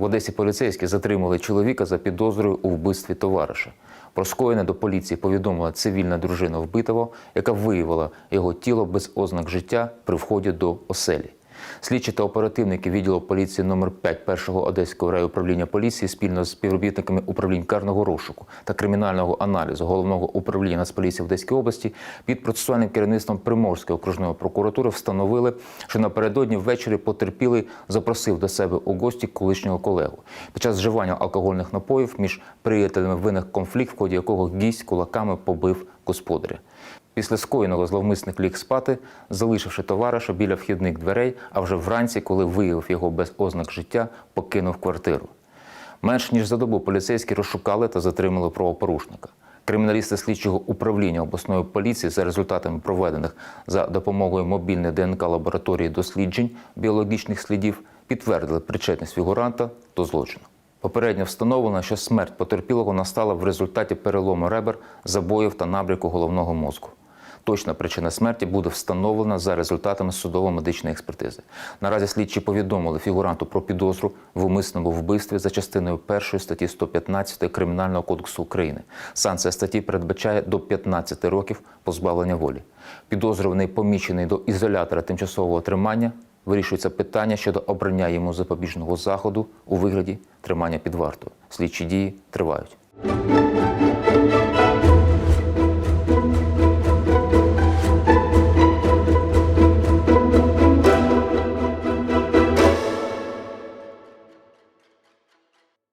В Одесі поліцейські затримали чоловіка за підозрою у вбивстві товариша. Про скоєне до поліції повідомила цивільна дружина вбитого, яка виявила його тіло без ознак життя при вході до оселі. Слідчі та оперативники відділу поліції номер 5 першого одеського райуправління поліції спільно з співробітниками управлінь карного розшуку та кримінального аналізу головного управління Нацполіції в Одеській області під процесуальним керівництвом Приморської окружної прокуратури встановили, що напередодні ввечері потерпілий запросив до себе у гості колишнього колегу. Під час вживання алкогольних напоїв між приятелями виник конфлікт, в ході якого гість кулаками побив господаря. Після скоєного зловмисник ліг спати, залишивши товариша біля вхідних дверей, а вже вранці, коли виявив його без ознак життя, покинув квартиру. Менш ніж за добу поліцейські розшукали та затримали правопорушника. Криміналісти слідчого управління обласної поліції за результатами проведених за допомогою мобільної ДНК лабораторії досліджень біологічних слідів підтвердили причетність фігуранта до злочину. Попередньо встановлено, що смерть потерпілого настала в результаті перелому ребер, забоїв та набряку головного мозку. Точна причина смерті буде встановлена за результатами судово-медичної експертизи. Наразі слідчі повідомили фігуранту про підозру в умисному вбивстві за частиною 1 статті 115 Кримінального кодексу України. Санкція статті передбачає до 15 років позбавлення волі. Підозрюваний помічений до ізолятора тимчасового тримання. Вирішується питання щодо обрання йому запобіжного заходу у вигляді тримання під вартою. Слідчі дії тривають.